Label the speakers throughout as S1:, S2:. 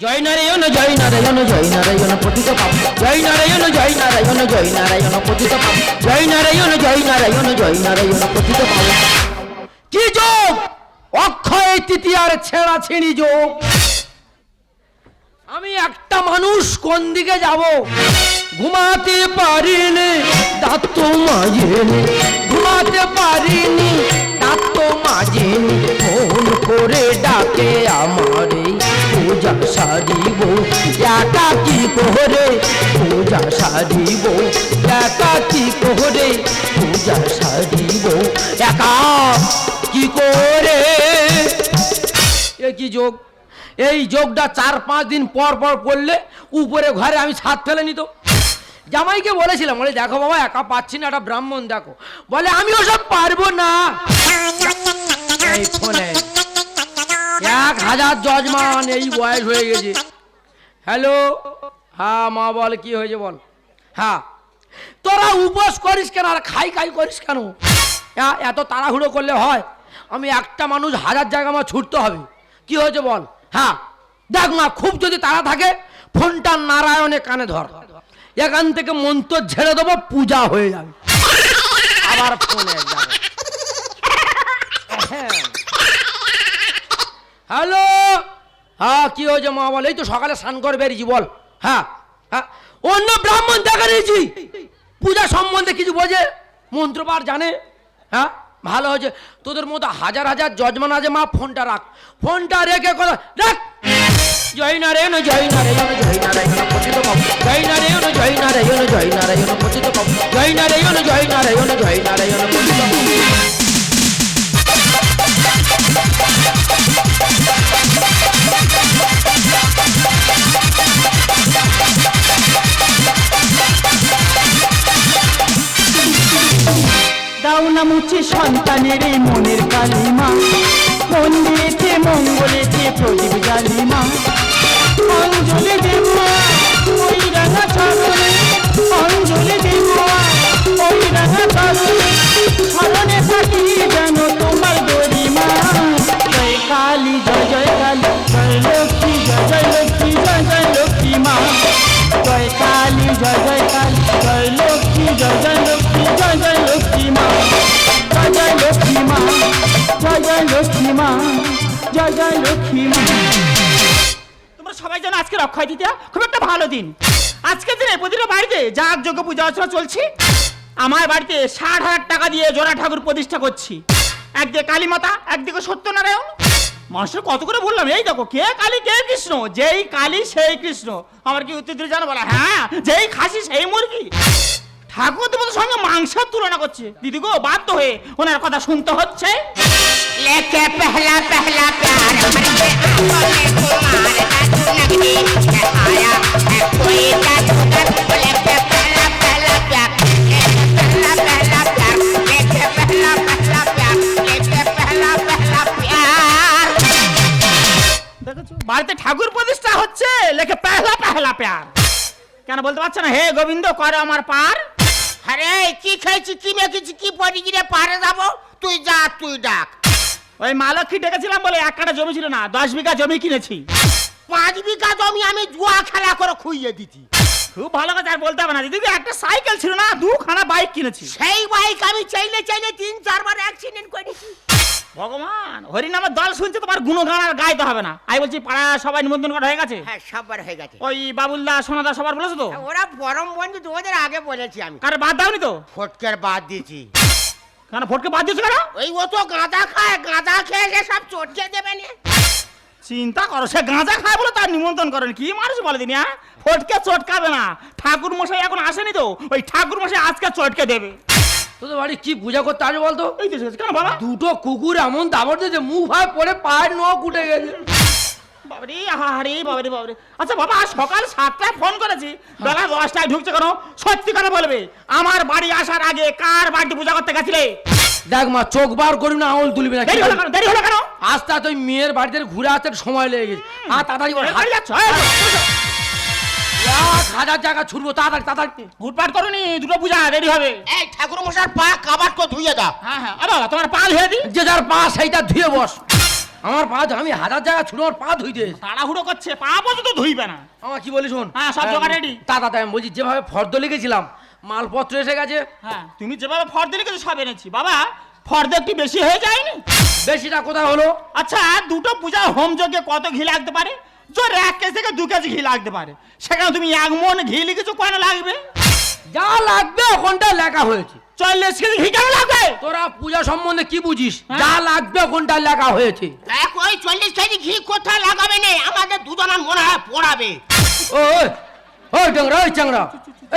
S1: জয় নারায়ণ জয় নারায়ণ জয় নারায়ণ, পতিত পাপ। জয় নারায়ণ জয় নারায়ণ জয় নারায়ণ, পতিত পাপ। জয় নারায়ণ জয় নারায়ণ জয় নারায়ণ, পতিত পাপ। কি যোগ? অক্ষয় তৃতীয়ার ছেঁড়া ছিঁড়ি যোগ। আমি একটা মানুষ, কোন দিকে যাব? ঘুমাতে পারিনি, দাঁত তো মাজেনি। ঘুমাতে পারিনি, দাঁত তো মাজেনি। ফোন করে ডাকে আমার। পূজা সারিব। একা কি করে পূজা সারিব? একা কি করে পূজা সারিব? একা কি করে এ কি যোগ? এই যোগটা চার পাঁচ দিন পর পর করলে উপরে ঘরে আমি ছাদ ফেলে নিত জামাইকে বলেছিলাম, বলে দেখো বাবা, একা পাচ্ছি না, একটা ব্রাহ্মণ দেখো। বলে, আমি ওসব পারব না। এক হাজার জজমান এই বয়স হয়ে গেছে। হ্যালো হ্যাঁ মা, বল, কি হয়েছে বল? হ্যাঁ। তোরা উপোস করিস কেন আর খাই খাই করিস কেন? হ্যাঁ এত তাড়াহুড়ো করলে হয়। আমি একটা মানুষ হাজার জায়গা আমার ছুটতে হবে। কি হয়েছে বল? হ্যাঁ। দেখ মা, খুব যদি তাড়া থাকে, ফোনটা নারায়ণে কানে ধর। এখান থেকে মন্ত্র ঝেড়ে দেবো, পূজা হয়ে যাবে। আবার ফোনে যাবে। হ্যাঁ। হ্যালো? হ্যাঁ কি হয়েছে মা বল? এই তো সকালে স্নান করে বেরিয়েছি, বল। হ্যাঁ হ্যাঁ। অন্য ব্রাহ্মণ দেখা দিয়েছি। পূজা সম্বন্ধে কিছু বোঝে? মন্ত্রপাঠ জানে? হ্যাঁ ভালো হয়েছে। তোদের মতো হাজার হাজার যজমান আছে, মা, ফোনটা রাখ। ফোনটা রেখে কথা রাখ! জয় নারায়ণ জয় নারায়ণ জয় নারায়ণ, পতিত পাব। জয় নারায়ণ জয় নারায়ণ জয় নারায়ণ, পতিত পাব। জয় নারায়ণ জয় নারায়ণ জয় নারায়ণ পাব।
S2: সন্তানের এই আজকের অক্ষয় দিতে খুব একটা ভালো দিন। আজকের দিনে প্রতিটা বাড়িতে যার যোগ্য পূজা অর্চনা চলছে। আমার বাড়িতে ষাট হাজার টাকা দিয়ে জোড়া ঠাকুর প্রতিষ্ঠা করছি। একদিকে কালীমাতা, একদিকে সত্যনারায়ণ। মানুষের কত করে বললাম, এই দেখো, কে কালী, কে কৃষ্ণ? যেই কালী, সেই কৃষ্ণ। আমার কি উত্তর দিলে জানো বলা? হ্যাঁ যেই খাসি, সেই মুরগি। ঠাকুর তোমাদের সঙ্গে মাংসের তুলনা করছে। দিদি গো, বাধ্য হয়ে ওনার কথা শুনতে হচ্ছে। লেকে পেহলা পেহলা প্যার মানে বলতে পারছে না? হে গোবিন্দ করে আমার পার।
S3: আরে কি খেয়েছি কি মেখেছি কি পরি গিরে পারে যাব? তুই যা তুই ডাক
S2: ওই মালক্ষী ডেকেছিলাম বলে এক কাটা জমি ছিল না দশ বিঘা জমি কিনেছি।
S3: পাঁচ বিঘা জমি আমি জুয়া খেলা করে খুইয়ে দিতি
S2: খুব ভালো কথা আর বলতে হবে না। দিদি একটা সাইকেল ছিল না দুখানা বাইক কিনেছি।
S3: সেই বাইক আমি চাইলে চাইলে তিন চারবার অ্যাক্সিডেন্ট করেছি।
S2: ভগবান হরিনামের দল শুনছে তোমার গুণগান আর গাইতে হবে না। আমি বলছি পাড়া সবাই নিমন্ত্রণ করা হয়ে গেছে?
S3: হ্যাঁ সববার হয়ে গেছে।
S2: ওই বাবুলদা সোনাদা সবার বলেছ তো?
S3: ওরা পরম বন্ধু তোমাদের আগে বলেছি আমি।
S2: কার বাদ দাওনি তো?
S3: ফটকের বাদ দিয়েছি।
S2: কেন ফটকে বাদ দিয়েছ কেন?
S3: ওই ও তো গাঁদা খায় গাঁদা খেয়ে সব চটকে দেবে না
S2: চিন্তা করো সে গাঁজা খায় বলে তার নিমন্ত্রণ করেন। কি মানুষ বলে দিনি হ্যাঁ? ফটকে চটকাবে না। ঠাকুর মশাই এখন আসেনি তো ওই ঠাকুর মশাই আজকে চটকে দেবে।
S1: তোদের বাড়ি কি পূজা করতে আসবে বলতো?
S2: এই তো কেন বাবা?
S1: দুটো কুকুর এমন দাবড় দিয়েছে মুখ ভাই পড়ে পায়ের নখ উঠে গেছে।
S2: বাবারে আহারে বাবারে বাবারে। আচ্ছা বাবা সকাল সাতটায় ফোন করেছি। বেলা দশটায় ঢুকছে কেন? সত্যি কথা বলবে আমার বাড়ি আসার আগে কার বাড়িতে পূজা করতে গেছিলে?
S1: দেখ মা চোখ বার করবি না আঙুল তুলবি না।
S2: দেরি হলো কেন? দেরি হলো কেন?
S1: আস্তে আস্তে ওই মেয়ের বাড়িতে ঘুরে আসতে একটু সময় লেগে গেছে। আর তাড়াতাড়ি করে
S2: বাড়ি যাচ্ছ?
S1: এক হাজার জায়গা ছুটবো তাড়াতাড়ি তাড়াতাড়ি।
S2: হুটপাট করনি দুটো পূজা রেডি হবে।
S3: এই ঠাকুর মশার পা কাবার তো ধুয়ে দাও।
S2: হ্যাঁ হ্যাঁ। বাবা, তোমার পা ধুয়ে দি
S1: যে যার পা সেইটা ধুয়ে বস। আমার পা ধু- আমি হাজার জায়গা ছুড়ে আমার পা ধুইতে এসেছি।
S2: তাড়াহুড়ো করছে পা পর্যন্ত ধুইবে না।
S1: আমার কি বলি শোন?
S2: হ্যাঁ, সব জোগাড় রেডি।
S1: তা দাদা আমি বলছি যেভাবে ফর্দ লিখেছিলাম মালপত্র এসে গেছে।
S2: হ্যাঁ তুমি যেভাবে ফর্দ লিখেছো সব এনেছি। বাবা ফর্দ একটু বেশি হয়ে যায়নি?
S1: বেশিটা কোথায় হলো?
S2: আচ্ছা দুটো পূজার হোম যজ্ঞে কত ঘি লাগতে পারে? জোর এক কেজি থেকে দু কেজি ঘি লাগতে পারে। সেখানে তুমি এক মন ঘি লিখেছো কেন লাগবে?
S1: যা লাগবে ওখানটা লেখা হয়েছে।
S2: চল্লিশ কেজি ঘি কেন লাগবে?
S1: তোরা পূজা সম্বন্ধে কি বুঝিস?
S2: হ্যাঁ?
S1: যা লাগবে ওখানটা লেখা হয়েছে।
S3: এক ওই চল্লিশ কেজি ঘি কোথায় লাগাবে নে? আমাদের দুজনের মনে হয় পড়াবে।
S1: ও ওই, চাংরা ওই চাংরা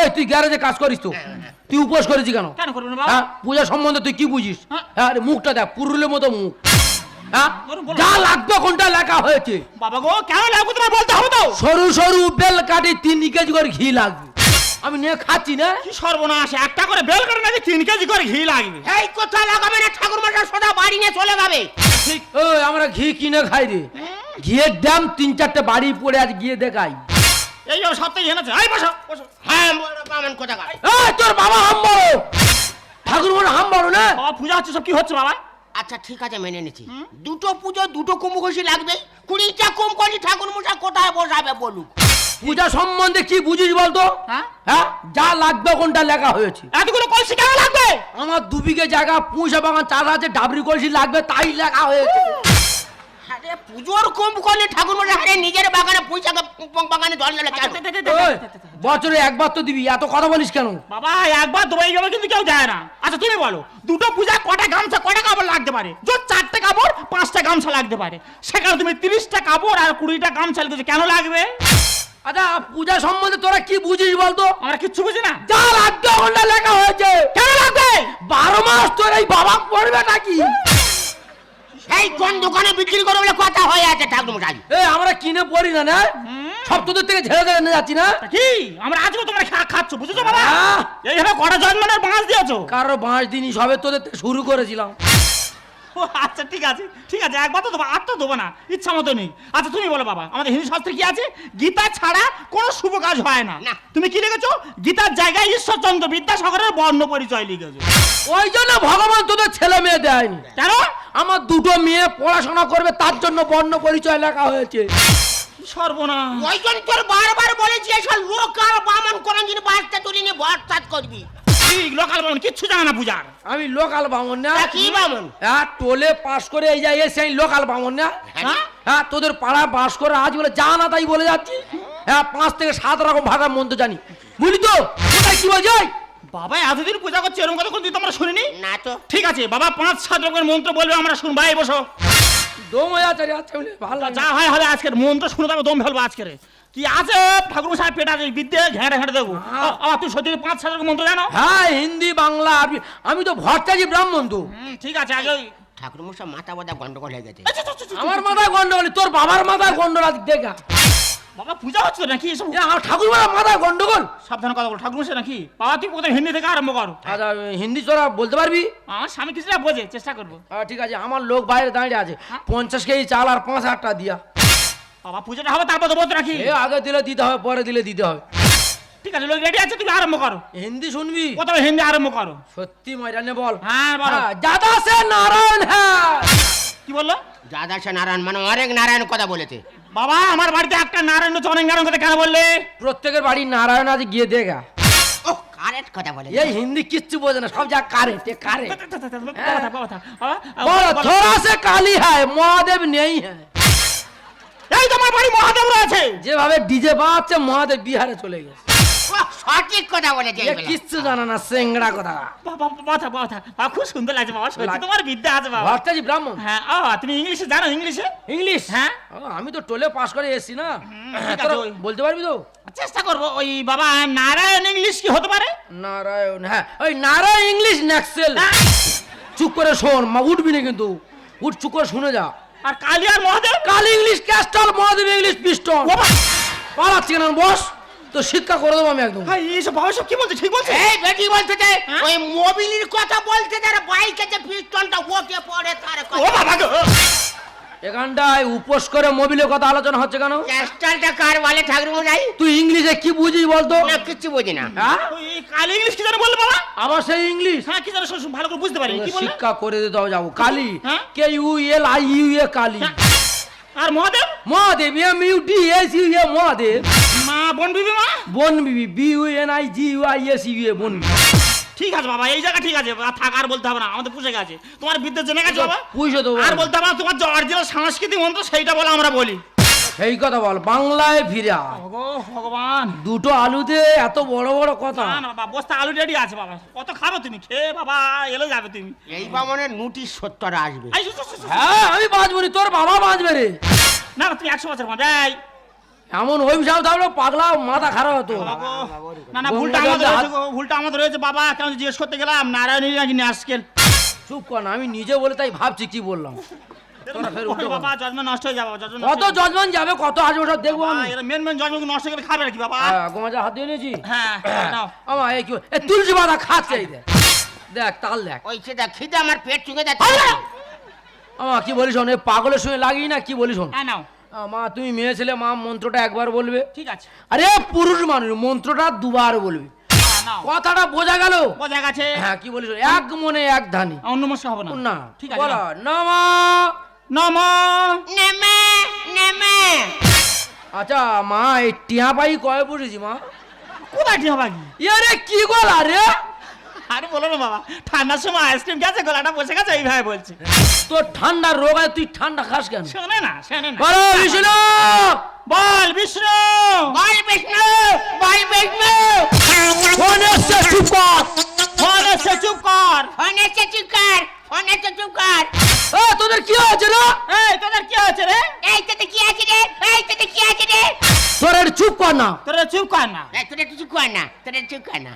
S1: এই তুই গ্যারেজে কাজ করিস তো। তুই উপোস করেছিস কেন?
S2: কেন করবেন বাবা?
S1: হ্যাঁ পূজা সম্বন্ধে তুই কি বুঝিস?
S2: হ্যাঁ।
S1: হ্যাঁ আরে মুখটা দেখ পুরুলের মতো মুখ। হ্যাঁ?
S2: বলুন, বলুন।
S1: যা লাগবে কোনটা লেখা হয়েছে।
S2: বাবা গো কেন লাগবে তোমার বলতে হবে তো?
S1: সরু সরু বেল কাটি তিন কেজি করে ঘি লাগবে। আমি নিয়ে খাচ্ছি না।
S2: কি সর্বনাশ একটা করে বেল করে নাকি তিন কেজি করে ঘি লাগবে?
S3: এই কোথায় লাগাবে না ঠাকুর মশাই সোজা বাড়ি নিয়ে চলে যাবে।
S1: ঠিক ওই আমরা ঘি কিনে খাই রে। ঘিয়ের দাম তিন চারটে বাড়ি পড়ে আজ গিয়ে দেখাই।
S2: এই যে সপ্তাহে এনেছে। এই বসো বসো।
S3: হ্যাঁ বামন কোথা
S1: এই তোর বাবা হাম বড় ঠাকুর মনে হাম বড় না?
S2: বাবা পূজা হচ্ছে সব কি হচ্ছে বাবা?
S3: আচ্ছা ঠিক আছে মেনে নিচ্ছি। দুটো পুজো দুটো কুম্ভঘষি লাগবে কুড়িটা কুম্ভঘষি ঠাকুর মশাই কোথায় বসাবে বলুক?
S1: পূজা সম্বন্ধে কি বুঝিস বলতো?
S2: হ্যাঁ?
S1: হ্যাঁ? যা লাগবে কোনটা লেখা হয়েছে।
S2: এতগুলো কলসি কেন লাগবে?
S1: আমার দুবিঘে জায়গা পুঁষা বাগান চাষ আছে ডাবরি কলসি লাগবে তাই লেখা হয়েছে।
S3: আরে পুজোর কুম্ভঘষি ঠাকুর মশাই আরে নিজের বাগানে পুঁইশাকে বাগানে জল কেন
S1: ওই, বছরে একবার তো দিবি এত কথা বলিস কেন?
S2: বাবা একবার দুবাই যাবে কিন্তু কেউ যায় না। আচ্ছা তুমি বলো দুটো পূজা কটা গামছা কটা কাপড় লাগতে পারে? জোর চারটে কাপড় পাঁচটা গামছা লাগতে পারে। সেখানে তুমি তিরিশটা কাপড় আর কুড়িটা গামছা লিখেছো কেন লাগবে?
S1: আচ্ছা পূজা সম্বন্ধে তোরা কি বুঝিস বলতো?
S2: আমরা কিচ্ছু বুঝি না।
S1: যা লাগবে কোনটা লেখা হয়েছে।
S2: কেন লাগবে?
S1: বারো মাস তোর এই বাবা পড়বে নাকি?
S3: এই কোন দোকানে বিক্রি করবে বলে কথা হয়ে আছে ঠাকুর মশাই?
S1: এ আমরা কিনে পড়ি না না? সব তোদের থেকে ঝেড়ে ঝেড়ে নিয়ে যাচ্ছি না?
S2: কি? আমরা আজকে তোমরা খা খাচ্ছ বুঝেছ বাবা? এইভাবে কটা জন্মানোর বাঁশ দিয়েছ?
S1: কারও বাঁশ দিনই সবে তোদের থেকে শুরু করেছিলাম।
S2: ও আচ্ছা ঠিক আছে ঠিক আছে একবার তো দেবো আর তো দেবো না ইচ্ছা মতো নেই। আচ্ছা তুমি বলো বাবা আমাদের হিন্দু শাস্ত্রে কি আছে? গীতা ছাড়া কোনো শুভ কাজ হয় না।
S3: না।
S2: তুমি কি লিখেছো? গীতার জায়গায় ঈশ্বরচন্দ্র বিদ্যাসাগরের বর্ণ পরিচয় লিখেছো।
S1: ওই জন্য ভগবান তোদের ছেলে মেয়ে দেয়নি।
S2: কেন?
S1: আমার দুটো মেয়ে পড়াশোনা করবে তার জন্য বর্ণ পরিচয় লেখা হয়েছে।
S2: কি সর্বনাশ।
S3: ওই জন্য তোর বারবার বলেছি এসব লোকাল বামন কোন দিন তুলিনি ভরসাত করবি।
S2: ঠিক লোকাল বামন কিচ্ছু জানে না পূজার।
S1: আমি লোকাল বামন না।
S3: কি বামন?
S1: হ্যাঁ টোলে পাস করে এই যাই সেই লোকাল বামন না।
S2: হ্যাঁ?
S1: হ্যাঁ? তোদের পাড়া বাস করে আজ বলে যা না তাই বলে যাচ্ছি। হ্যাঁ পাঁচ থেকে সাত রকম ভাষার মন্ত্র জানি। বুঝলি তো? কোথায় কি বলছি?
S2: বাবা এতদিন পূজা করছে এরকম কথা কোনদিন তোমরা শুনিনি?
S3: না তো।
S2: ঠিক আছে বাবা পাঁচ সাত রকমের মন্ত্র বলবে আমরা শুনব। এই বসো।
S1: দম হয়ে রে, আচ্ছা ভালো
S2: যা হয় হবে আজকের মন্ত্র শুনে তবে দম ফেলব আজকের। কি আছে? ঠাকুর সাহেব পেট বিদ্যে ঘেঁটে ঘেঁটে দেবো
S1: হ্যাঁ।
S2: আবার তুই সত্যি পাঁচ সাত রকম মন্ত্র জানো?
S1: হ্যাঁ হিন্দি বাংলা আরবি আমি তো ভট্টাজি ব্রাহ্মণ তো।
S2: ঠিক আছে আগে ওই
S3: ঠাকুর মশাই মাথা বোধা গন্ডগোল হয়ে গেছে।
S2: আচ্ছা, আচ্ছা, আচ্ছা,
S1: আমার মাথায় গন্ডগোল তোর বাবার মাথায় গন্ডগোল আছে দেখা।
S2: বাবা পূজা হচ্ছে নাকি এসব?
S1: ঠাকুর মাথায় গন্ডগোল?
S2: সাবধানে কথা বলো ঠাকুর মশাই নাকি? বাবা তুই কোথায় হিন্দি থেকে আরম্ভ করো।
S1: আচ্ছা হিন্দি তোরা বলতে পারবি?
S2: আমার স্বামী কিছুটা বোঝে চেষ্টা করব।
S1: ঠিক আছে আমার লোক বাইরে দাঁড়িয়ে আছে। পঞ্চাশ কেজি চাল আর পাঁচ হাজার টাকা দিয়া।
S2: বাবা পুজোটা হবে তারপর তো বলতে নাকি
S1: এ আগে দিলে দিতে হবে পরে দিলে দিতে হবে
S2: ঠিক আছে লোক রেডি আছে তুমি আরম্ভ করো
S1: হিন্দি শুনবি
S2: প্রথমে হিন্দি আরম্ভ করো
S1: সত্যি ময়দানে বল
S2: হ্যাঁ বলো
S1: হ্যাঁ, দাদা সে নারায়ণ হ্যাঁ
S2: কি বলল
S3: দাদা সে নারায়ণ মানে অনেক নারায়ণ কথা বলেছে
S2: বাবা আমার বাড়িতে একটা নারায়ণ চরণ গারণ কথা কেন বললে
S1: প্রত্যেকের বাড়ি নারায়ণ আছে গিয়ে দেখা
S3: ও কারেক্ট কথা বলেছে
S1: এই হিন্দি কিচ্ছু বোঝে না সব যা কারে তে কারে
S2: বাবা থাক, বাবা থাক, বাবা,
S1: বলো
S2: বলো।
S1: থোড়া সে কালি হ্যায় মহাদেব নেই হ্যায়
S2: এই তোমার বাড়ি মহাদেব রয়েছে।
S1: যেভাবে ডিজে বাজছে মহাদেব বিহারে চলে গেছে।
S3: ও, সঠিক কথা
S1: কিচ্ছু জানে না সেংড়া কথা।
S2: বাবা বাবা খুব সুন্দর লাগছে বাবা সত্যি তোমার বিদ্যা আছে বাবা।
S1: ভট্টাজি ব্রাহ্মণ?
S2: হ্যাঁ ও তুমি ইংলিশে জানো ইংলিশে?
S1: ইংলিশ?
S2: হ্যাঁ।
S1: আমি তো টোলে পাস করে এসেছি না। বলতে পারবি তো?
S2: চেষ্টা করব ওই বাবা নারায়ণ ইংলিশ কি হতে পারে?
S1: নারায়ণ হ্যাঁ ওই নারায়ণ ইংলিশ ন্যাক্সেল চুপ করে শোন মা উঠবি না কিন্তু। উঠ চুপ করে শুনে যা।
S2: আর কালী আর মহাদেব?
S1: কাল English castle Mahadev English pistol.
S2: বাবা
S1: পালাচ্ছি না বস? তো শিক্ষা করে দেবো আমি একদম।
S2: ভাই এইসব বাবা সব কি বলছে? ঠিক বলছে?
S3: এই বেটি বলতে যে
S2: হ্যাঁ?
S3: ওই মোবিলির কথা বলতে যারা বাইকে যে পিস্টলটা ওকে পড়ে তার
S2: ও
S3: কথা।
S2: বাবা গো!
S1: এখানটায় উপোস করে মোবিলের কথা আলোচনা হচ্ছে কেন?
S3: ক্যাস্টালটা কার বলে ঠাকুর মশাই
S1: তুই ইংলিশে কি বুঝিস বলতো?
S3: না কিচ্ছু বুঝি না।
S1: হ্যাঁ?
S2: কালি ইংলিশ কি জানো বললে বাবা?
S1: আবার সেই ইংলিশ?
S2: হ্যাঁ কি জানো ভালো করে বুঝতে পারি কি
S1: শিক্ষা করে দিতে হবে যাব। কালি?
S2: হ্যাঁ?
S1: K U L I U A Kali?
S2: R Mahadev?
S1: Mahadev M U D S U A Mahadev.
S2: মা বোন বিবি মা?
S1: Bon Bibi B U N I G U I S U A Bon Bibi.
S2: ঠিক আছে বাবা এই জায়গা ঠিক আছে আর থাক আর বলতে হবে না আমাদের পুষে গেছে। তোমার বিদ্যা জেনে গেছে বাবা?
S1: পুষে দেবো
S2: আর বলতে হবে না তোমার যে অরিজিনাল সাংস্কৃতিক মন্ত্র সেইটা বলে আমরা বলি।
S1: সেই কথা বল বাংলায় ফিরে।
S2: ভগবান।
S1: দুটো আলুতে এত বড় বড় কথা।
S2: না না বাবা বস্তা আলু রেডি আছে বাবা। কত খাবে তুমি? খেয়ে বাবা এলে যাবে তুমি।
S3: এই বামনের নুটি সত্তর আসবে।
S1: হ্যাঁ আমি বাঁচবো তোর বাবা বাঁচবে রে।
S2: না না তুমি একশো বছর বাঁচবে এই,
S1: এমন অভিশাপ থাকলে পাগলা মাথা খারাপ হতো।
S2: না না ভুলটা আমাদের হয়েছে গো, ভুলটা আমাদের হয়েছে বাবা। কেন জিজ্ঞেস করতে গেলাম? নারায়ণী নাকি
S1: চুপ কর না আমি নিজে বলে তাই ভাবছি কি বললাম? তোরা ফের উল্টো
S2: বাবা জজমেন্ট নষ্ট হয়ে যাবে জজমেন্ট
S1: কত জজমান যাবে কত আসবে সব দেখব আমি।
S2: মেন মেন জজমেন্ট নষ্ট করে খাবে নাকি বাবা?
S1: হ্যাঁ, গোমাজা হাত দিয়ে নিয়েছি
S2: হ্যাঁ নাও।
S1: আমার এই কি এ তুলসী পাতা খাচ্ছে এই দেখ। দেখ তাল দেখ।
S3: ওই সেটা খিদে আমার পেট চুকে যাচ্ছে।
S1: আমা কি বলিস শোন এ পাগলের সঙ্গে লাগিয়ে না কি বলিস শোন?
S2: হ্যাঁ নাও।
S1: মা তুমি মেয়ে ছেলে মা মন্ত্রটা একবার বলবে।
S2: ঠিক আছে।
S1: আরে পুরুষ মানুষ মন্ত্রটা দুবার বলবে।
S2: হ্যাঁ,
S1: কথাটা বোঝা গেল?
S2: বোঝা গেছে।
S1: হ্যাঁ কি বলিস? এক মনে এক ধানি।
S2: অন্য মশা হবে না।
S1: না
S2: ঠিক আছে
S1: বলো। নমা।
S2: নম।
S3: নেমে নেমে।
S1: আচ্ছা মা এই টিয়া পাই কয়ে পড়েছি মা?
S2: কোথায় হবে কি
S1: ইয়ারে কি গলা রে?
S2: আরে বলো না বাবা ঠান্ডার সময় আইসক্রিম গেছে গলাটা বসে গেছে এইভাবে বলছে।
S1: তোর ঠান্ডার রোগ আছে তুই ঠান্ডা খাস কেন?
S2: শোনে না শোনে না।
S1: বলো বিষ্ণু!
S2: বল বিষ্ণু!
S3: বল বিষ্ণু! বল বিষ্ণু!
S1: ফোন এসছে চুপ কর।
S2: ফোন এসে চুপ কর।
S3: ফোনে চুপ কর। ফোনে চুপ কর।
S1: এ তোদের কি হয়েছে রে?
S2: এই তোদের কি হচ্ছে রে?
S3: এই তোতে কি আছে রে? এই তোতে কি আছে রে?
S1: তোর চুপ কর না।
S2: তোরা চুপ কর না।
S3: এই তোরা কিছু কর না তোরা চুপ কর না।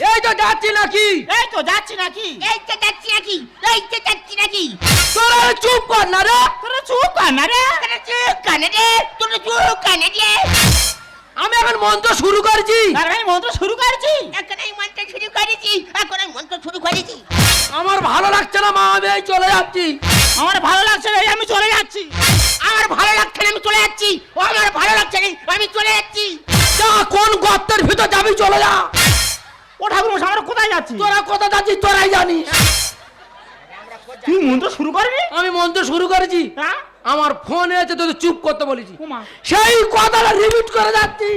S1: এই তো যাচ্ছি নাকি?
S2: এই তো যাচ্ছি নাকি?
S3: এই তো যাচ্ছি নাকি? এই তো যাচ্ছি নাকি?
S1: তোরা চুপ কর না রে।
S2: তোরা চুপ কর না রে।
S3: তোরা চুপ কর না রে। তোরা চুপ কর না রে।
S1: আমি এখন মন্ত্র শুরু করেছি।
S2: আর আমি মন্ত্র শুরু করেছি?
S3: এখন এই মন্ত্র শুরু করেছি। এখন এই মন্ত্র শুরু করেছি।
S1: আমার ভালো লাগছে না মা আমি এই চলে যাচ্ছি।
S2: আমার ভালো লাগছে না, আমি চলে যাচ্ছি।
S3: আমার ভালো লাগছে না আমি চলে যাচ্ছি। ও আমার ভালো লাগছে না আমি চলে যাচ্ছি।
S1: যা কোন গর্তের ভিতর যাবি চলে যা।
S2: ও ঠাকুর মশাই, আমরা কোথায় যাচ্ছি?
S1: তোরা কোথা যাচ্ছিস? তোরাই জানিস।
S2: তুই মন্ত্র শুরু করবি
S1: আমি মন্ত্র শুরু করেছি।
S2: হ্যাঁ?
S1: আমার ফোন এসে তোদের চুপ করতে বলেছি। সেই কথাটা রিপিট করে যাচ্ছি।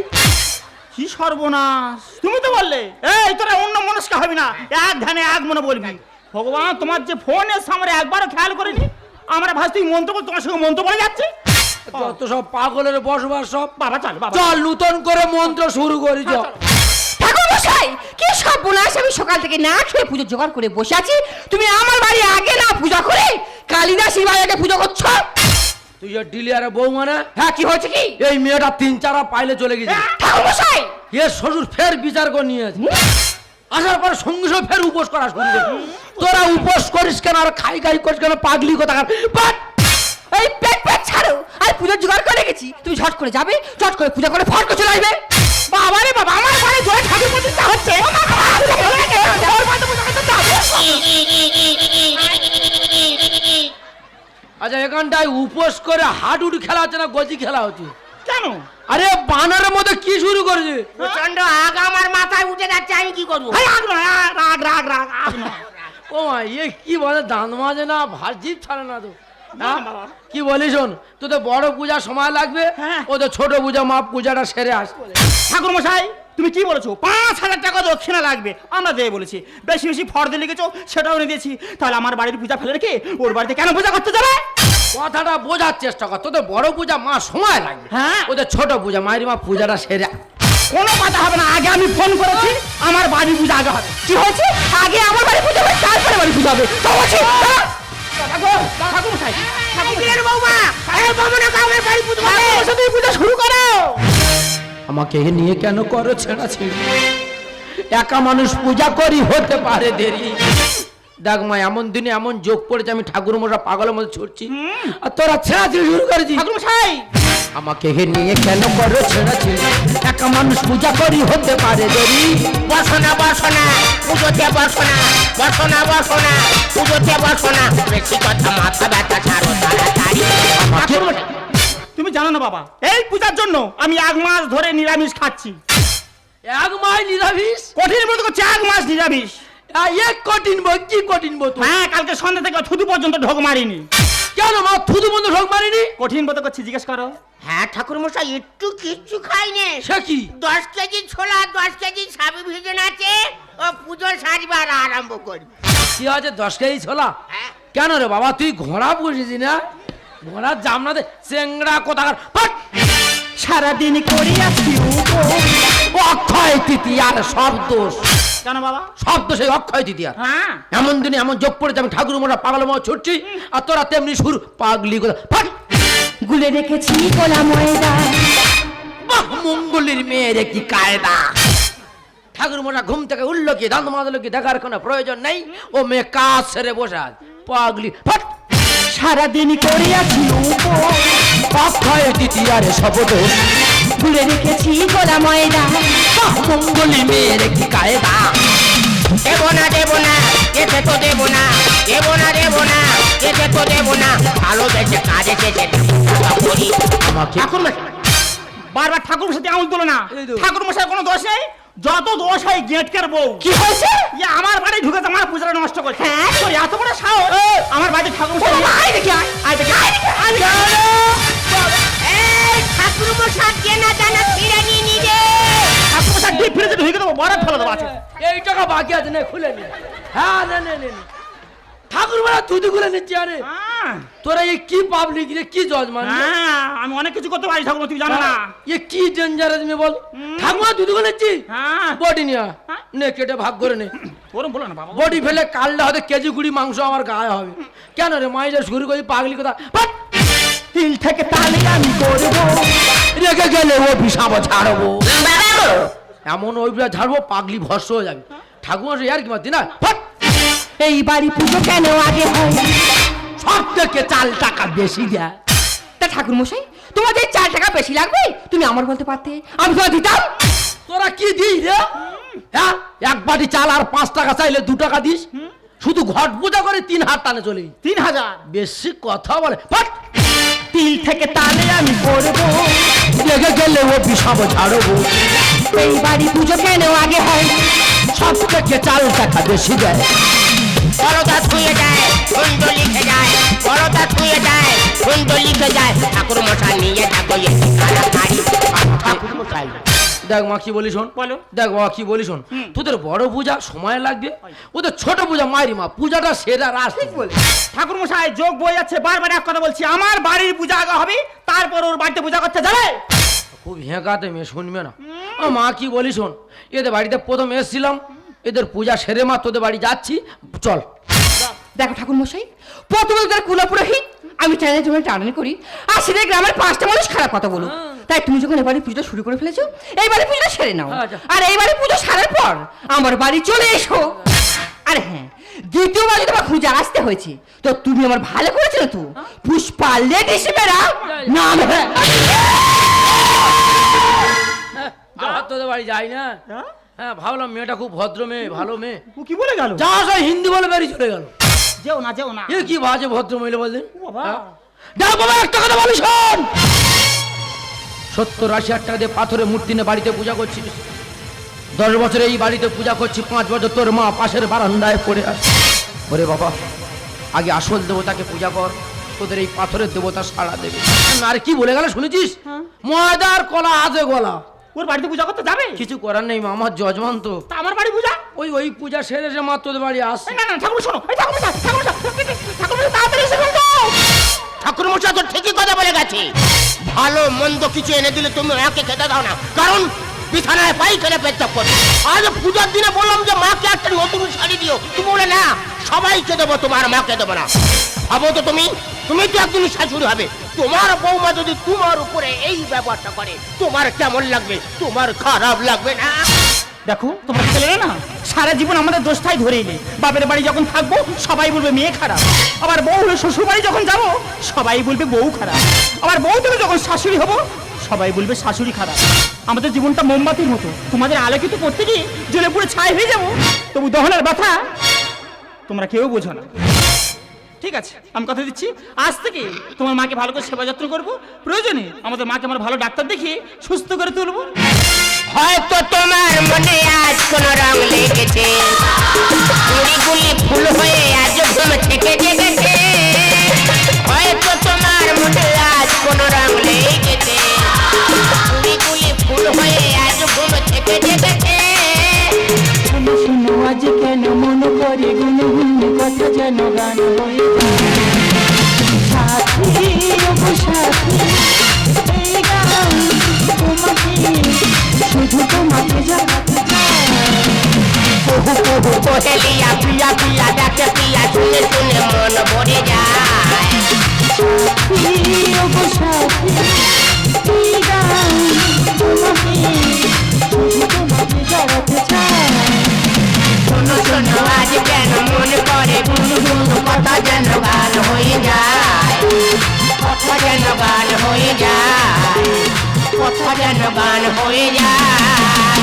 S2: কি সর্বনাশ। তুমি তো বললে এই তোরা অন্য মনস্ক হবি না। এক ধ্যানে এক মনে বলবি। ভগবান তোমার যে ফোন এসে আমরা একবারও খেয়াল করিনি। আমরা ভাবছি তুই মন্ত্র বল তোমার সঙ্গে মন্ত্র বলে যাচ্ছে।
S1: যত সব পাগলের বসবাস সব
S2: বাবা চল
S1: চল নূতন করে মন্ত্র শুরু করি চল।
S4: কি সব বোনাস আমি সকাল থেকে না খেয়ে পুজো জোগাড় করে বসে আছি? তুমি আমার বাড়ি আগে না পূজা করে কালিদাসের বাড়ি আগে পুজো করছ?
S1: তুই ডিলিয়ারে বউ মানে
S4: হ্যাঁ কি হয়েছে কি?
S1: এই মেয়েটা তিন চারা পাইলে চলে গেছে।
S4: ঠাকুর মশাই।
S1: এ শ্বশুর ফের বিচার করে নিয়ে আছে আসার পর সঙ্গে সঙ্গে ফের উপোস করা শুরু তোরা উপোস করিস কেন আর খাই খাই করিস কেন? পাগলি কথা
S4: এই পেট পেট আর জোগাড় করে গেছি তুমি ঝট করে যাবে ঝট করে পূজা করে করে চলে আসবে বাবা রে বাবা আমার ঠাকুর প্রতিষ্ঠা হচ্ছে
S1: আচ্ছা এখানটায় উপোস করে হাডুডু খেলা হচ্ছে না গজি খেলা হচ্ছে
S2: কেন
S1: আরে বানরের মধ্যে কি শুরু করেছে
S3: প্রচণ্ড আগ আমার মাথায় উঠে যাচ্ছে আমি কি করব
S2: রাগ রাগ রাগ রাগ
S1: ও মা কি বলে দাঁত মাজে না ভাজিব ছাড়ে না তো হ্যাঁ? কি বলিস শোন তোদের বড় পূজা সময় লাগবে
S2: হ্যাঁ।
S1: ওদের ছোট পূজা মা পূজাটা সেরে আসবে
S2: ঠাকুর মশাই তুমি কি বলেছ? পাঁচ হাজার টাকা দক্ষিণা লাগবে আমরা দেবে বলেছি। বেশি বেশি ফর্দে লিখেছো সেটাও এনে দিয়েছি। তাহলে আমার বাড়ির পূজা ফেলে রেখে ওর বাড়িতে কেন পূজা করতে যাবে?
S1: কথাটা বোঝার চেষ্টা কর তোদের বড় পূজা মা সময় লাগবে।
S2: হ্যাঁ।
S1: ওদের ছোট পূজা মায়ের মা পূজাটা সেরে
S2: কোনো কথা হবে না আগে আমি ফোন করেছি আমার বাড়ি পূজা আগে হবে।
S4: কি হয়েছে? আগে আমার বাড়ি পূজা হবে তারপরে বাড়ি পুজো হবে। তো
S1: আমাকে নিয়ে কেন করো ছেঁড়া ছেড়ি একা মানুষ পূজা করি হতে পারে দেরি। দেখ মা এমন দিনে এমন যোগ পড়েছে আমি ঠাকুর মশা পাগলের মধ্যে ছুটছি। আর তোরা ছেঁড়া ছেড়ে শুরু
S2: মশাই
S1: আমাকে নিয়ে কেন করো ছেড়া ছেড়ি একা মানুষ পূজা করি হতে পারে দেরি
S3: বসনা বসনা পুজোতে বসনা বসনা বসনা পুজোতে বসনা। বেশি কথা মাথা ব্যথা ছাড়ো তাড়াতাড়ি।
S2: জানো না বাবা এই পূজার জন্য আমি এক মাস ধরে নিরামিষ খাচ্ছি।
S1: এক মাস নিরামিষ?
S2: কঠিন মতো করছি এক মাস নিরামিষ।
S1: এক কঠিন বই কি কঠিন বই তো?
S2: হ্যাঁ কালকে সন্ধ্যা থেকে থুতু পর্যন্ত ঢোক মারিনি।
S1: কেন মা থুতু বন্ধু ঢোক মারিনি?
S2: কঠিন মতো করছি জিজ্ঞেস করো।
S3: হ্যাঁ ঠাকুর মশাই একটু কিচ্ছু খাইনি।
S1: সে কি?
S3: দশ কেজি ছোলা দশ কেজি সাবি ভিজন আছে ও পুজোর সাজবার আরম্ভ করি
S1: কি আছে দশ কেজি ছোলা?
S3: হ্যাঁ।
S1: কেন রে বাবা তুই ঘোড়া পুষেছি না? ঘোড়ার জামনাতে চেংড়া কোথাকার!
S2: সারাদিন করিয়াছি
S1: অক্ষয় তৃতীয়ার সব দোষ।
S2: কেন বাবা?
S1: সব দোষ এই অক্ষয় তৃতীয়ার
S2: হ্যাঁ।
S1: এমন দিনে এমন যোগ পড়েছে আমি ঠাকুর মোড়া পাগল মা ছুটছি আর তোরা তেমনি সুর পাগলি গোলা ফাট!
S4: গুলে রেখেছি গোলা ময়দা।
S1: বাহ মঙ্গলের মেয়ের কি কায়দা। ঠাকুর মোড়া ঘুম থেকে উঠল কি দান্ত মাদলো কি দেখার কোনো প্রয়োজন নেই। ও মেয়ে কাজ সেরে বসে পাগলি ফাট!
S2: সারাদিন করিয়াছি
S1: অক্ষয় তৃতীয়ারে সব
S4: গুলে রেখেছি গোলা ময়দা।
S1: বাহ মঙ্গলের মেয়ের কি কায়দা।
S3: দেব না দেব না যেতে তো দেব না দেব না দেব না যেতে তো দেব না। ভালো বেঁচে কাজে চেয়েছে করি।
S2: ঠাকুর মশাই বারবার ঠাকুর মশাই আঙুল তোলো না। ঠাকুর মশাই কোনো দোষ নেই? যত দোষ হয় গেটকার বউ।
S4: কি হয়েছে?
S2: ইয়ে আমার বাড়ি ঢুকেছে আমার পূজাটা নষ্ট করছে। হ্যাঁ? এত বড় সাহস? আমার বাড়িতে ঠাকুর মশাই
S4: আয় দেখি আয়।
S2: আয় দেখি, আয় দেখি,
S1: হ্যাঁ
S2: হ্যাঁ,
S1: মান
S2: হ্যাঁ হ্যাঁ
S1: কেজি কুড়ি মাংস আমার হবে কেন রে মাইজা শুরু করি পাগলি কথা!
S2: তিল থেকে তালে আমি করব।
S1: রেখে গেলে ও বিষাবো ছাড়বো এমন ওই ঝাড়বো পাগলি ভস্য হয়ে যাবে। ঠাকুমা আর কি মারতি না? ফাট!
S4: এই বাড়ি পুজো কেন আগে হয়?
S1: সব থেকে চাল টাকা বেশি দেয়।
S4: তা ঠাকুর মশাই তোমাদের চার টাকা বেশি লাগবে? তুমি আমার বলতে পারতে। আমি তোমার দিতাম।
S1: তোরা কি দিস রে? হ্যাঁ? এক বাটি চাল আর পাঁচ টাকা চাইলে দু টাকা দিস? শুধু ঘট পূজা করে তিন হাত টানে চলে
S2: তিন হাজার।
S1: বেশি কথা বলে!
S2: তিল থেকে তালে আমি পড়ব
S1: লেগে গেলে ও বিষাবো ছাড়বো
S4: এই বাড়ি পুজো কেন আগে হয়?
S1: সব থেকে চাল টাকা বেশি দেয়।
S3: বড়দা ছুঁয়ে যায় সুন্দর লিখে যায়। বড়দা ছুঁয়ে যায় সুন্দর লিখে যায়। ঠাকুর মশাই নিয়ে এ ঠাকুর মশাই
S1: দেখ মা কি বলি শোন।
S2: বলো।
S1: দেখ মা কি বলি শোন। তোদের বড় পূজা সময় লাগবে। ওদের ছোট পূজা মায়ের মা পূজাটা সেরা রাস বলে
S2: ঠাকুর মশাই যোগ বই যাচ্ছে বারবার এক কথা বলছি আমার বাড়ির পূজা আগে হবে তারপর ওর বাড়িতে পূজা করতে যাবে।
S1: খুব হেঁকাতে মেয়ে শুনবে না। ও মা কি বলি শোন এদের বাড়িতে প্রথম এসেছিলাম এদের পূজা সেরে মা তোদের বাড়ি যাচ্ছি চল।
S4: দেখো ঠাকুর মশাই প্রথমে তার কুলা পুরোহিত আমি চ্যানেল জন্য টানানি করি আর সেটা গ্রামের পাঁচটা মানুষ খারাপ কথা বলুন তাই তুমি যখন এবারে পুজোটা শুরু করে ফেলেছো এইবারে পুজোটা সেরে নাও।
S1: আচ্ছা।
S4: আর এইবারে পুজো সারার পর আমার বাড়ি চলে এসো। আরে হ্যাঁ দ্বিতীয়বার যদি আমার খুঁজে আসতে হয়েছে তো তুমি আমার ভালো করেছ তো? পুষ্পা লেডিস মেরা নাম হ্যাঁ।
S1: তোদের বাড়ি যাই না। হ্যাঁ? ভাবলাম মেয়েটা খুব ভদ্র মেয়ে ভালো মেয়ে।
S2: ও কি বলে গেল?
S1: যা সব হিন্দি বলে বেরিয়ে চলে গেল।
S2: যেও না যেও না।
S1: এ কি বাজে ভদ্র মহিলা বললেন?
S2: বাবা।
S1: হ্যাঁ? বাবা একটা কথা বলি শোন। সত্তর আশি হাজার টাকা দিয়ে পাথরের মূর্তি নিয়ে বাড়িতে পূজা করছিস? দশ বছর এই বাড়িতে পূজা করছি পাঁচ বছর তোর মা পাশের বারান্দায় পড়ে আছে। ওরে বাবা আগে আসল দেবতাকে পূজা কর তোদের এই পাথরের দেবতা সাড়া দেবে। আর কি বলে গেল শুনেছিস? ময়দার কলা আজে গলা।
S2: ওর বাড়িতে পূজা করতে যাবে?
S1: কিছু করার নেই মা আমার যজমান তো
S2: আমার বাড়ি পূজা?
S1: ওই ওই পূজা সেরে সে মা তোদের বাড়ি আসছে
S2: না না ঠাকুর শোনো এই ঠাকুর ঠাকুর ঠাকুর তাড়াতাড়ি এসে ফেলতো।
S3: ঠাকুর মশাই তো ঠিকই কথা বলে গেছে। ভালো, মন্দ কিছু এনে দিলে তুমি মাকে খেতে দাও না। কারণ বিছানায় পাই খেলে পেচ্ছাপ করে আজ পূজার দিনে বললাম যে, মাকে একটা নতুন শাড়ি দিও। তুমি বলে, না, সবাইকে দেবো, তোমার মাকে দেবো না। ভাবো তো তুমি তুমি তো একদিন শাশুড়ি হবে। তোমার বৌমা যদি তোমার উপরে এই ব্যাপারটা করে, তোমার কেমন লাগবে? তোমার খারাপ লাগবে না।
S2: দেখো, তোমার ছেলে না সারা জীবন আমাদের দোষটাই ধরে এলে বাপের বাড়ি যখন থাকব, সবাই বলবে, মেয়ে খারাপ। আবার বউ হয়ে শ্বশুর বাড়ি যখন যাব, সবাই বলবে, বউ খারাপ। আবার বউ থেকে যখন শাশুড়ি হব, সবাই বলবে, শাশুড়ি খারাপ। আমাদের জীবনটা মোমবাতির মতো। তোমাদের আলোকিত করতে গিয়ে জ্বলে পুরো ছাই হয়ে যাব। তবু দহনের ব্যথা তোমরা কেউ বোঝো না। ঠিক আছে, আমি কথা দিচ্ছি। আজ থেকে তোমার মাকে ভালো করে সেবা যত্ন করব। প্রয়োজনে আমাদের মাকে আমার ভালো ডাক্তার দেখিয়ে সুস্থ করে তুলবো।
S3: হয়তো তোমার মনে আজ কোন রং লেগেছে। গুলি ফুল হয়ে আজ ঘুম থেকে জেগেছে। হয়তো তোমার মনে আজ কোন রং লেগেছে। গুলি ফুল হয়ে আজ ঘুম থেকে জেগেছে।
S2: শুনো আজ কেন মন করে গুন গুন কথা যেন গান হয়ে।
S3: ভজন বান হয়ে যায়